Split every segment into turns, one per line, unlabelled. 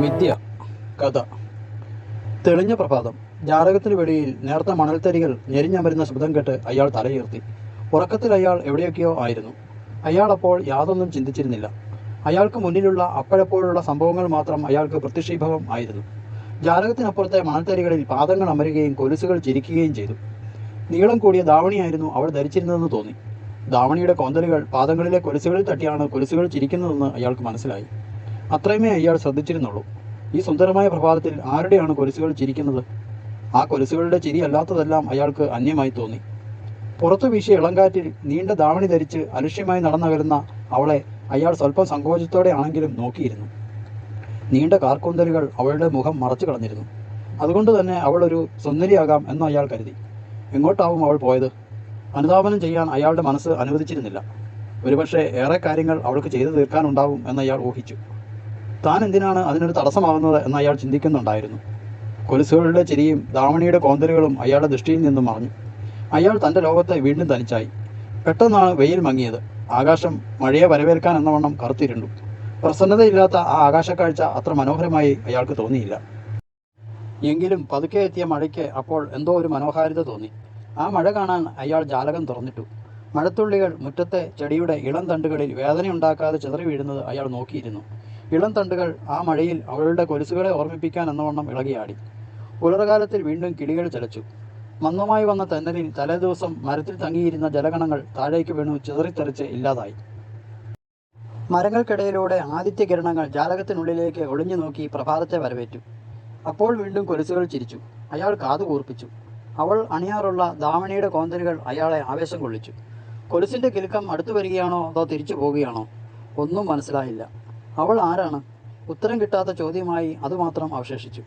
മിഥ്യ കഥ. തെളിഞ്ഞ പ്രഭാതം. ജാതകത്തിന് വെളിയിൽ നേർത്ത മണൽത്തരികൾ ഞെരിഞ്ഞമരുന്ന ശബ്ദം കേട്ട് അയാൾ തലയുയർത്തി. ഉറക്കത്തിൽ അയാൾ എവിടെയൊക്കെയോ ആയിരുന്നു. അയാൾ അപ്പോൾ യാതൊന്നും ചിന്തിച്ചിരുന്നില്ല. അയാൾക്ക് മുന്നിലുള്ള അപ്പോഴപ്പോഴുള്ള സംഭവങ്ങൾ മാത്രം അയാൾക്ക് പ്രത്യക്ഷീഭവം ആയിരുന്നു. ജാതകത്തിനപ്പുറത്തെ മണൽത്തരികളിൽ പാദങ്ങൾ അമരുകയും കൊലുസുകൾ ചിരിക്കുകയും ചെയ്തു. നീളം കൂടിയ ധാവണിയായിരുന്നു അവൾ ധരിച്ചിരുന്നതെന്ന് തോന്നി. ധാവണിയുടെ കോന്തലുകൾ പാദങ്ങളിലെ കൊലുസുകളിൽ തട്ടിയാണ് കൊലുസുകൾ ചിരിക്കുന്നതെന്ന് അയാൾക്ക് മനസ്സിലായി. അത്രയുമേ അയാൾ ശ്രദ്ധിച്ചിരുന്നുള്ളൂ. ഈ സുന്ദരമായ പ്രഭാതത്തിൽ ആരുടെയാണ് കൊലുസുകൾ ചിരിക്കുന്നത്? ആ കൊലുസുകളുടെ ചിരി അല്ലാത്തതെല്ലാം അയാൾക്ക് അന്യമായി തോന്നി. പുറത്തു വീശിയ ഇളങ്കാറ്റിൽ നീണ്ട ദാവണി ധരിച്ച് അലക്ഷ്യമായി നടന്നകലുന്ന അവളെ അയാൾ സ്വല്പം സങ്കോചത്തോടെ ആണെങ്കിലും നോക്കിയിരുന്നു. നീണ്ട കാർക്കൂന്തലുകൾ അവളുടെ മുഖം മറച്ചു കളഞ്ഞിരുന്നു. അതുകൊണ്ട് തന്നെ അവൾ ഒരു സുന്ദരിയാകാം എന്ന് അയാൾ കരുതി. എങ്ങോട്ടാവും അവൾ പോയത്? അനുതാപനം ചെയ്യാൻ അയാളുടെ മനസ്സ് അനുവദിച്ചിരുന്നില്ല. ഒരുപക്ഷെ ഏറെ കാര്യങ്ങൾ അവൾക്ക് ചെയ്തു തീർക്കാനുണ്ടാവും എന്ന് അയാൾ ഊഹിച്ചു. താൻ എന്തിനാണ് അതിനൊരു തടസ്സമാകുന്നത് എന്ന് അയാൾ ചിന്തിക്കുന്നുണ്ടായിരുന്നു. കൊലുസുകളുടെ ചിരിയും ദാവണിയുടെ കോന്തലുകളും അയാളുടെ ദൃഷ്ടിയിൽ നിന്നും മറഞ്ഞു. അയാൾ തന്റെ ലോകത്തെ വീണ്ടും തനിച്ചായി. പെട്ടെന്നാണ് വെയിൽ മങ്ങിയത്. ആകാശം മഴയെ വരവേൽക്കാൻ എന്നവണ്ണം കറുത്തിരുണ്ടു. പ്രസന്നതയില്ലാത്ത ആ ആകാശക്കാഴ്ച അത്ര മനോഹരമായി അയാൾക്ക് തോന്നിയില്ല. എങ്കിലും പതുക്കെ എത്തിയ മഴയ്ക്ക് അപ്പോൾ എന്തോ ഒരു മനോഹാരിത തോന്നി. ആ മഴ കാണാൻ അയാൾ ജാലകം തുറന്നിട്ടു. മഴത്തുള്ളികൾ മുറ്റത്തെ ചെടിയുടെ ഇളം തണ്ടുകളിൽ വേദനയുണ്ടാക്കാതെ ചിതറി വീഴുന്നത് അയാൾ നോക്കിയിരുന്നു. ഇളം തണ്ടുകൾ ആ മഴയിൽ അവളുടെ കൊലുസുകളെ ഓർമ്മിപ്പിക്കാൻ എന്നവണ്ണം ഇളകിയാടി. പുലർകാലത്തിൽ വീണ്ടും കിളികൾ ചലച്ചു. മന്ദമായി വന്ന തെന്നലിൽ തലേദിവസം മരത്തിൽ തങ്ങിയിരുന്ന ജലഗണങ്ങൾ താഴേക്ക് വീണു ചിതറിത്തെറിച്ച് ഇല്ലാതായി. മരങ്ങൾക്കിടയിലൂടെ ആദിത്യ കിരണങ്ങൾ ജാലകത്തിനുള്ളിലേക്ക് ഒളിഞ്ഞു നോക്കി പ്രഭാതത്തെ വരവേറ്റു. അപ്പോൾ വീണ്ടും കൊലുസുകൾ ചിരിച്ചു. അയാൾ കാതു കൂർപ്പിച്ചു. അവൾ അണിയാറുള്ള ദാവണിയുടെ കോന്തലുകൾ അയാളെ ആവേശം കൊള്ളിച്ചു. കൊലുസിന്റെ കിലുക്കം അടുത്തു വരികയാണോ അതോ തിരിച്ചു പോവുകയാണോ ഒന്നും മനസ്സിലായില്ല. അവൾ ആരാണ്? ഉത്തരം കിട്ടാത്ത ചോദ്യമായി അതുമാത്രം അവശേഷിച്ചു.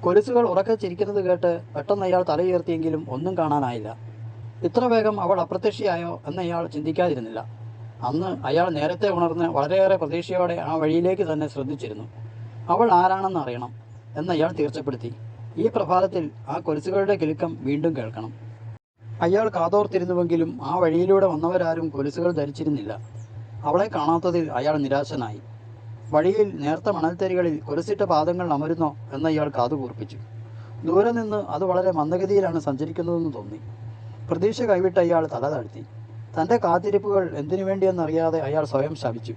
കൊലുസുകൾ ഉറക്കെ ചിരിക്കുന്നത് കേട്ട് പെട്ടെന്ന് അയാൾ തലയുയർത്തിയെങ്കിലും ഒന്നും കാണാനായില്ല. ഇത്ര വേഗം അവൾ അപ്രത്യക്ഷയായോ എന്ന് അയാൾ ചിന്തിക്കാതിരുന്നില്ല. അന്ന് അയാൾ നേരത്തെ ഉണർന്ന് വളരെയേറെ പ്രതീക്ഷയോടെ ആ വഴിയിലേക്ക് തന്നെ ശ്രദ്ധിച്ചിരുന്നു. അവൾ ആരാണെന്ന് അറിയണം എന്ന് അയാൾ തീർച്ചപ്പെടുത്തി. ഈ പ്രഭാതത്തിൽ ആ കൊലുസുകളുടെ കിലുക്കം വീണ്ടും കേൾക്കണം. അയാൾ കാതോർത്തിരുന്നുവെങ്കിലും ആ വഴിയിലൂടെ വന്നവരാരും കൊലുസുകൾ ധരിച്ചിരുന്നില്ല. അവളെ കാണാത്തതിൽ അയാൾ നിരാശനായി. വഴിയിൽ നേർത്ത മണൽത്തരികളിൽ കൊലുസിട്ട പാദങ്ങൾ അമരുന്നോ എന്ന് ഇയാൾ കാതുകൂർപ്പിച്ചു ദൂരെ നിന്ന് അത് വളരെ മന്ദഗതിയിലാണ് സഞ്ചരിക്കുന്നതെന്ന് തോന്നി. പ്രതീക്ഷ കൈവിട്ട് അയാൾ തല താഴ്ത്തി. തന്റെ കാത്തിരിപ്പുകൾ എന്തിനു വേണ്ടിയെന്നറിയാതെ അയാൾ സ്വയം ശപിച്ചു.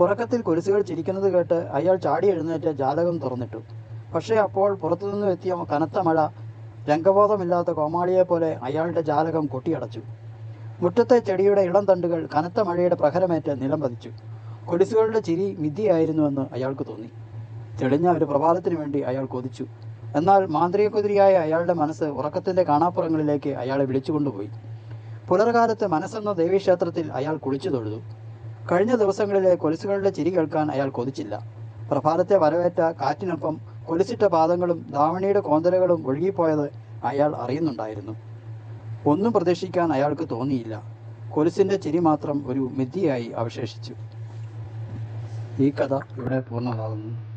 ഉറക്കത്തിൽ കുരിശുകൾ ചിരിക്കുന്നത് കേട്ട് അയാൾ ചാടി എഴുന്നേറ്റ് ജാലകം തുറന്നിട്ടു. പക്ഷേ അപ്പോൾ പുറത്തുനിന്നും എത്തിയ കനത്ത മഴ രംഗബോധമില്ലാത്ത കോമാളിയെ പോലെ അയാളുടെ ജാലകം കൊട്ടിയടച്ചു. മുറ്റത്തെ ചെടിയുടെ ഇളം തണ്ടുകൾ കനത്ത മഴയുടെ പ്രഹരമേറ്റ് നിലം പതിച്ചു. കൊലുസുകളുടെ ചിരി വിധിയായിരുന്നുവെന്ന് അയാൾക്ക് തോന്നി. തെളിഞ്ഞ ഒരു പ്രഭാതത്തിനു വേണ്ടി അയാൾ കൊതിച്ചു. എന്നാൽ മാന്ത്രിക കുതിരിയായ അയാളുടെ മനസ്സ് ഉറക്കത്തിന്റെ കാണാപ്പുറങ്ങളിലേക്ക് അയാളെ വിളിച്ചുകൊണ്ടുപോയി. പുലർകാലത്ത് മനസ്സെന്ന ദേവീക്ഷേത്രത്തിൽ അയാൾ കുളിച്ചു തൊഴുതു. കഴിഞ്ഞ ദിവസങ്ങളിലെ കൊലുസുകളുടെ ചിരി കേൾക്കാൻ അയാൾ കൊതിച്ചില്ല. പ്രഭാതത്തെ വരവേറ്റ കാറ്റിനൊപ്പം കൊലുസിട്ട പാദങ്ങളും ധാവണിയുടെ കോന്തലകളും ഒഴുകിപ്പോയത് അയാൾ അറിയുന്നുണ്ടായിരുന്നു. ഒന്നും പ്രതീക്ഷിക്കാൻ അയാൾക്ക് തോന്നിയില്ല. കൊലുസിന്റെ ചിരി മാത്രം ഒരു മിഥിയായി അവശേഷിച്ചു. ഈ കഥ ഇവിടെ പൂർണമാകുന്നു.